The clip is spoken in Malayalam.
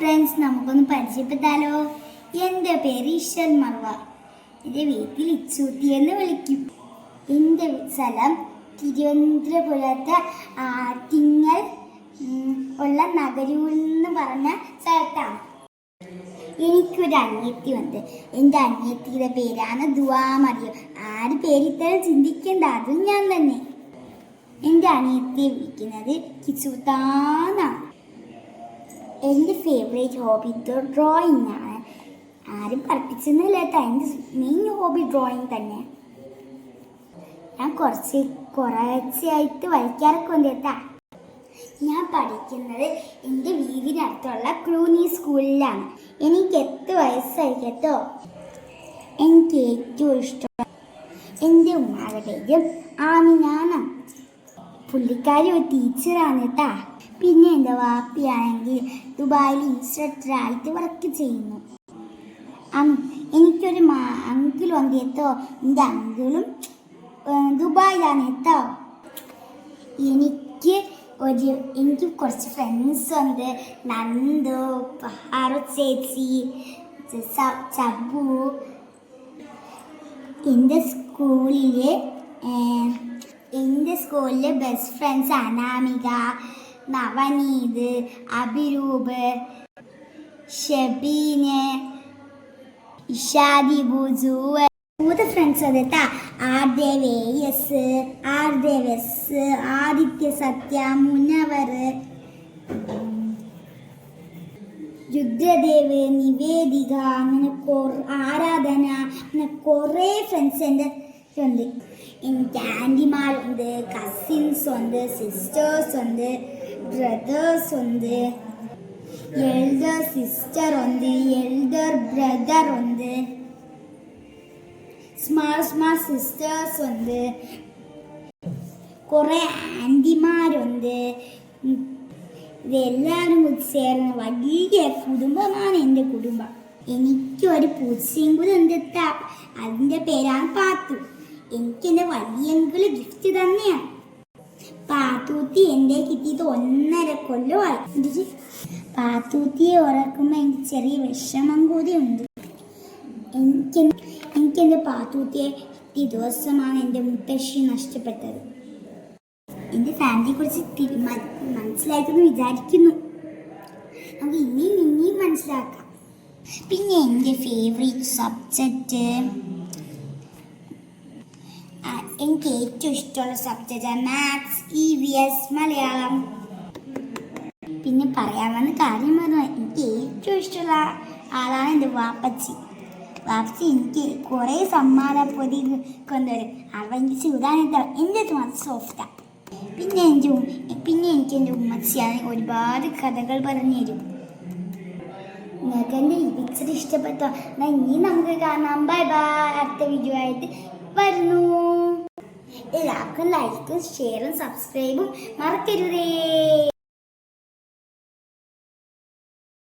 ഫ്രണ്ട്സ് നമുക്കൊന്ന് പരിചയപ്പെട്ടാലോ? എന്റെ പേര് ഈശ്വൻ മർവ എന്റെ വീട്ടിൽ ഇച്ചൂത്തി എന്ന് വിളിക്കും. എന്റെ സ്ഥലം തിരുവനന്തപുരത്തെ ആറ്റിങ്ങൽ ഉള്ള നഗരൂർ എന്ന് പറഞ്ഞ സ്ഥലത്താണ്. എനിക്കൊരു അനിയത്തി ഉണ്ട്. എന്റെ അനിയത്തിയുടെ പേരാണ് ദുവാ മറിയ ആര് പേരിത്തരം ചിന്തിക്കേണ്ട അതും ഞാൻ തന്നെ. എന്റെ അനിയത്തിയെ വിളിക്കുന്നത് കിച്ചുത്താന്നാണ്. എന്റെ ഫേവറേറ്റ് ഹോബി ഡ്രോയിങ് ആണ്. ആരും പഠിപ്പിച്ചെന്നില്ല കേട്ടോ. എന്റെ മെയിൻ ഹോബി ഡ്രോയിങ് തന്നെ. ഞാൻ കുറച്ച് കുറച്ചായിട്ട് വരയ്ക്കാറൊക്കെ ഉണ്ട് കേട്ടാ. ഞാൻ പഠിക്കുന്നത് എന്റെ വീടിനടുത്തുള്ള ക്ലൂനി സ്കൂളിലാണ് എനിക്ക് എത്ര വയസ്സായി കേട്ടോ. എനിക്ക് ഏറ്റവും ഇഷ്ടം എന്റെ ഉമ്മാരുടെ പേരും ആമിനാണ്. പുള്ളിക്കാരി ഒരു ടീച്ചറാണ് കേട്ടാ. പിന്നെ എന്റെ വാപ്പിയാണെങ്കിൽ ദുബായിൽ ഇൻസ്ട്രക്ടറായിട്ട് വർക്ക് ചെയ്യുന്നു. എനിക്കൊരു മാ അങ്കിളും ഉണ്ട് എന്റെ അങ്കിളും ദുബായിലാണ് എത്തോ എനിക്ക് ഒരു എനിക്ക് കുറച്ച് ഫ്രണ്ട്സ് ഉണ്ട്. നന്ദു പാറു ചേച്ചി ചബു. എന്റെ സ്കൂളിലെ എന്റെ സ്കൂളിലെ ബെസ്റ്റ് ഫ്രണ്ട്സ് അനാമിക നവനീത് അഭിരൂപ് ഷബീന് ഇഷാദി ബുജു മൂന്ന് ഫ്രണ്ട്സ് അതെത്താ ആർദേവേയസ് ആർദേവസ് ആദിത്യ സത്യ മുനവർ രുദ്രദേവ് നിവേദിക അങ്ങനെ ആരാധന അങ്ങനെ കുറേ ഫ്രണ്ട്സ് എന്റെ ഉണ്ട്. എനിക്ക് ആന്റിമാരുണ്ട് കസിൻസ് ഉണ്ട് സിസ്റ്റേഴ്സ് ഉണ്ട്. ബ്രദേഴ്സ് ഉണ്ട്. എൽഡർ സിസ്റ്റർ ഉണ്ട് എൽഡർ ബ്രദർ ഉണ്ട്. സ്മാൾ സ്മാൾ സിസ്റ്റേഴ്സ് ഉണ്ട്. കുറേ ആന്റിമാരുണ്ട്. ഇതെല്ലാവരും കൂടി ചേർന്ന് വലിയ കുടുംബമാണ് എന്റെ കുടുംബം. എനിക്കൊരു പൂച്ചയും കൂടി ഉണ്ട്. അതിന്റെ പേരാണ് പാത്തു. എനിക്കെന്റെ വലിയ ഗിഫ്റ്റ് തന്നെയാണ്. പാത്തൂത്തി എന്റെ കിട്ടിയിട്ട് ഒന്നര കൊല്ലമായി. എന്നിട്ട് പാത്തൂത്തിയെ ഉറക്കുമ്പോൾ എനിക്ക് ചെറിയ വിഷമം കൂടി ഉണ്ട് എനിക്ക് എനിക്ക് എന്റെ പാത്തൂത്തിയെ കിട്ടിയ ദിവസമാണ് എന്റെ മുത്തശ്ശി നഷ്ടപ്പെട്ടത്. എന്റെ ഫാമിലിയെ കുറിച്ച് തി- മ- വിചാരിക്കുന്നു. നമുക്ക് ഇനിയും ഇനിയും മനസ്സിലാക്കാം. പിന്നെ എന്റെ ഫേവറേറ്റ് സബ്ജക്റ്റ് എനിക്ക് ഏറ്റവും ഇഷ്ടമുള്ള subject maths E V S Malayalam. പിന്നെ പറയാമെന്ന് കാര്യം പറഞ്ഞു എനിക്ക് ഏറ്റവും ഇഷ്ടമുള്ള ആളാണ് എന്റെ വാപ്പച്ചി. വാപ്പച്ചി എനിക്ക് കുറേ സമ്മാന പൊതി കൊണ്ടുവരും. അവ എനിക്ക് ചൂടാനിട്ട് എന്റെ അടുത്ത് മാത്രം സോഫ്റ്റാണ് പിന്നെ എന്റെ പിന്നെ എനിക്ക് എന്റെ ഉമ്മച്ചിയാണ് ഒരുപാട് കഥകൾ പറഞ്ഞു തരും. നിങ്ങൾക്ക് എന്റെ പിക്ചർ ഇഷ്ടപ്പെട്ടോ. എന്നാൽ ഇനി നമുക്ക് കാണാം. ബൈ ബൈ അടുത്ത വീഡിയോ ആയിട്ട് വരുന്നു. എല്ലാവർക്കും ലൈക്കും ഷെയറും സബ്സ്ക്രൈബും മറക്കരുതേ.